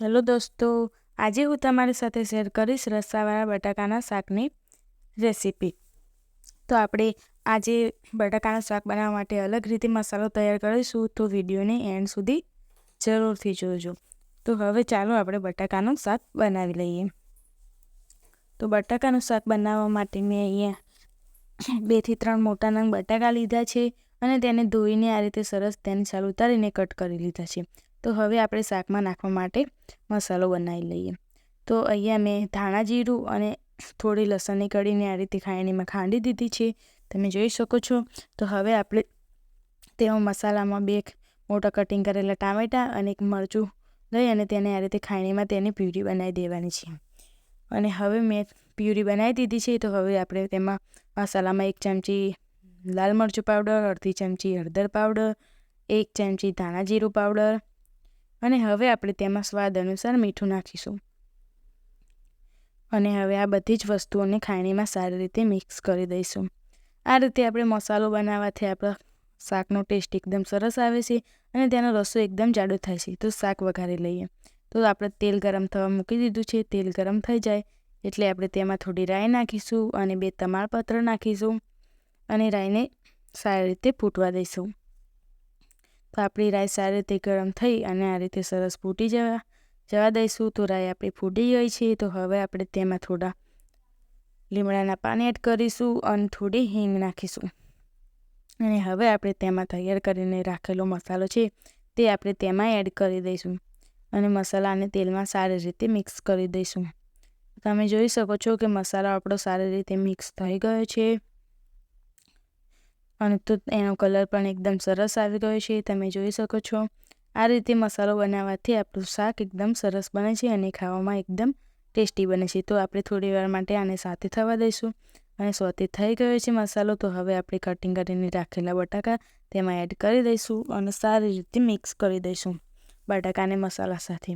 Hello દોસ્તો, આજે હું તમારી સાથે શેર કરીશ રસાવાળા બટાકાના શાકની રેસીપી. તો આપણે આજે બટાકાના શાક બનાવવા માટે અલગ રીતે મસાલો તૈયાર કરીશું, તો વિડીયોને એન્ડ સુધી જરૂરથી જોજો. તો હવે ચાલો આપણે બટાકાનું શાક બનાવી લઈએ. તો બટાકાનું શાક બનાવવા માટે મેં અહીંયા બેથી ત્રણ મોટા નંગ બટાકા લીધા છે અને તેને ધોઈને આ રીતે સરસ તેની છાલ ઉતારીને કટ કરી લીધા છે. તો હવે આપણે શાકમાં નાખવા માટે મસાલો બનાવી લઈએ. તો અહીંયા મેં ધાણા જીરું અને થોડી લસણની કઢીને આ રીતે ખાયણીમાં ખાંડી દીધી છે. તમે જોઈ શકો છો. તો હવે આપણે તેમાં મસાલામાં બે મોટા કટિંગ કરેલા ટામેટાં અને એક મરચું લઈ અને તેને આ રીતે ખાયણીમાં તેની પ્યુરી બનાવી દેવાની છે. અને હવે મેં પ્યુરી બનાવી દીધી છે. તો હવે આપણે તેમાં મસાલામાં એક ચમચી લાલ મરચું પાવડર, અડધી ચમચી હળદર પાવડર, એક ચમચી ધાણા જીરું પાવડર અને હવે આપણે તેમાં સ્વાદ અનુસાર મીઠું નાખીશું. અને હવે આ બધી જ વસ્તુઓને ખાણીમાં સારી રીતે મિક્સ કરી દઈશું. આ રીતે આપણે મસાલો બનાવવાથી આપણા શાકનો ટેસ્ટ એકદમ સરસ આવે છે અને તેનો રસો એકદમ જાડો થાય છે. તો શાક વઘારી લઈએ. તો આપણે તેલ ગરમ થવા મૂકી દીધું છે. તેલ ગરમ થઈ જાય એટલે આપણે તેમાં થોડી રાઈ નાખીશું અને બે તમાળપત્ર નાખીશું અને રાઈને સારી રીતે ફૂટવા દઈશું. તો આપણી રાઈ સારી રીતે ગરમ થઈ અને આ રીતે સરસ ફૂટી જવા જવા દઈશું. તો રાઈ આપણી ફૂટી ગઈ છે. તો હવે આપણે તેમાં થોડા લીમડાના પાન એડ કરીશું અને થોડી હિંગ નાખીશું. અને હવે આપણે તેમાં તૈયાર કરીને રાખેલો મસાલો છે તે આપણે તેમાં એડ કરી દઈશું અને મસાલાને તેલમાં સારી રીતે મિક્સ કરી દઈશું. તમે જોઈ શકો છો કે મસાલો આપણો સારી રીતે મિક્સ થઈ ગયો છે. અને તો એનો કલર પણ એકદમ સરસ આવી ગયો છે, તમે જોઈ શકો છો. આ રીતે મસાલો બનાવવાથી આપણું શાક એકદમ સરસ બને છે અને ખાવામાં એકદમ ટેસ્ટી બને છે. તો આપણે થોડી વાર માટે આને સાથે થવા દઈશું. અને સોતે થઈ ગયો છે મસાલો, તો હવે આપણે કટિંગ કરીને રાખેલા બટાકા તેમાં એડ કરી દઈશું અને સારી રીતે મિક્સ કરી દઈશું બટાકાને મસાલા સાથે.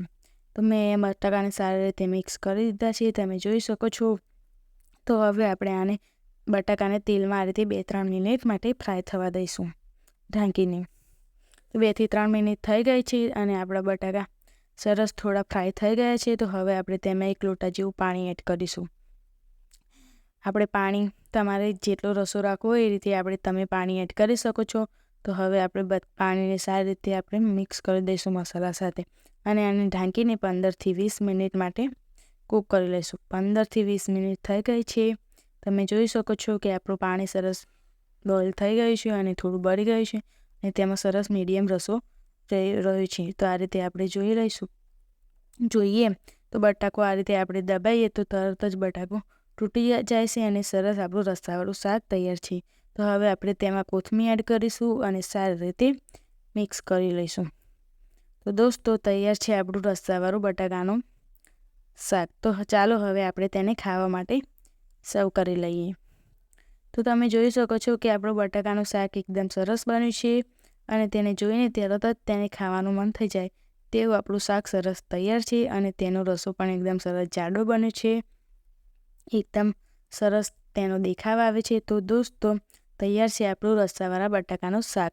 તો મેં બટાકાને સારી રીતે મિક્સ કરી દીધા છે, તમે જોઈ શકો છો. તો હવે આપણે આને બટાકાને તેલમાં આ બે ત્રણ મિનિટ માટે ફ્રાય થવા દઈશું, ઢાંકીને. તો બેથી ત્રણ મિનિટ થઈ ગઈ છે અને આપણા બટાકા સરસ થોડા ફ્રાય થઈ ગયા છે, તો હવે આપણે તેમાં એક લોટા જેવું પાણી એડ કરીશું. આપણે પાણી, તમારે જેટલો રસો રાખવો એ રીતે આપણે તમે પાણી એડ કરી શકો છો. તો હવે આપણે પાણીને સારી રીતે આપણે મિક્સ કરી દઈશું મસાલા સાથે અને આને ઢાંકીને પંદરથી વીસ મિનિટ માટે કૂક કરી લઈશું. પંદરથી વીસ મિનિટ થઈ ગઈ છે. તમે જોઈ શકો છો કે આપણું પાણી સરસ બોઇલ થઈ ગયું છે અને થોડું બળી ગયું છે અને તેમાં સરસ મીડિયમ રસો રહ્યો છે. તો આ રીતે આપણે જોઈ લઈશું. જોઈએ તો બટાકો આ રીતે આપણે દબાઈએ તો તરત જ બટાકો તૂટી જાય છે અને સરસ આપણું રસ્તાવાળું શાક તૈયાર છે. તો હવે આપણે તેમાં કોથમીર એડ કરીશું અને સારી રીતે મિક્સ કરી લઈશું. તો દોસ્તો, તૈયાર છે આપણું રસ્તાવાળું બટાકાનું શાક. તો ચાલો હવે આપણે તેને ખાવા માટે સર્વ કરી લઈએ. તો તમે જોઈ શકો છો કે આપણું બટાકાનું શાક એકદમ સરસ બન્યું છે અને તેને જોઈને તરત જ તેને ખાવાનું મન થઈ જાય. તેવું આપણું શાક સરસ તૈયાર છે અને તેનો રસો પણ એકદમ સરસ જાડો બન્યો છે. એકદમ સરસ તેનો દેખાવ આવે છે. તો દોસ્તો, તૈયાર છે આપણું રસાવાળા બટાકાનું શાક.